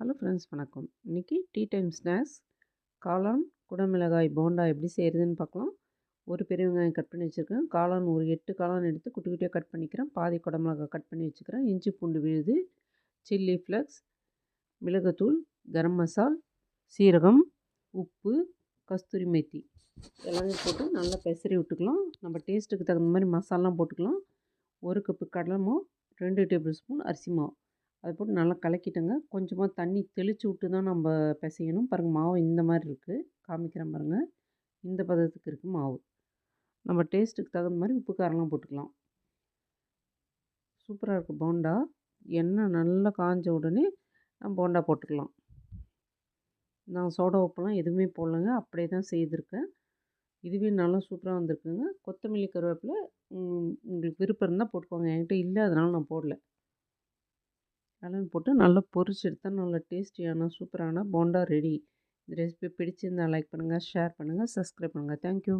Hello friends வணக்கம். இன்றைக்கி tea time snacks காளான் குடமிளகாய் போண்டா எப்படி செய்கிறதுன்னு பார்க்கலாம். ஒரு பெரிய வெங்காயம் கட் பண்ணி வச்சுருக்கேன். காளான் ஒரு எட்டு காளான் எடுத்து குட்டி குட்டியாக கட் பண்ணிக்கிறேன். பாதி குடமிளகாய் கட் பண்ணி வச்சுக்கிறேன். இஞ்சி பூண்டு விழுது சில்லி ஃப்ளக்ஸ் மிளகுத்தூள் கரம் மசால் சீரகம் உப்பு கஸ்தூரி மெத்தி. எல்லாமே போட்டு நல்லா பெசரி விட்டுக்கலாம். நம்ம டேஸ்ட்டுக்கு தகுந்த மாதிரி மசாலாம் போட்டுக்கலாம். ஒரு கப்பு கடலை மாவு ரெண்டு டேபிள் ஸ்பூன் அரிசி மாவு. அதை போட்டு நல்லா கலக்கிட்டேங்க. கொஞ்சமாக தண்ணி தெளித்து விட்டு தான் நம்ம பிசையணும். பாருங்கள் மாவு இந்த மாதிரி இருக்குது காமிக்கிறேன் பாருங்கள் இந்த பதத்துக்கு இருக்குது மாவு. நம்ம டேஸ்ட்டுக்கு தகுந்த மாதிரி உப்பு காரம்லாம் போட்டுக்கலாம். சூப்பராக இருக்குது போண்டா. எண்ணெய் நல்லா காஞ்ச உடனே நம்ம போண்டா போட்டுக்கலாம். நான் சோடா உப்புலாம் எதுவுமே போடலைங்க. அப்படியே தான் செய்திருக்கேன். இதுவே நல்லா சூப்பராக வந்திருக்குங்க. கொத்தமல்லி கருவேப்பிலை உங்களுக்கு விருப்பம் இருந்தால் போட்டுக்கோங்க. என்கிட்ட இல்லை அதனால் நான் போடல. எல்லாமே போட்டு நல்லா பொரிச்சு எடுத்தால் நல்லா டேஸ்டியான சூப்பரான போண்டா ரெடி இந்த ரெசிபி பிடிச்சிருந்தால் லைக் பண்ணுங்கள் ஷேர் பண்ணுங்கள் சப்ஸ்கிரைப் பண்ணுங்கள் தேங்க்யூ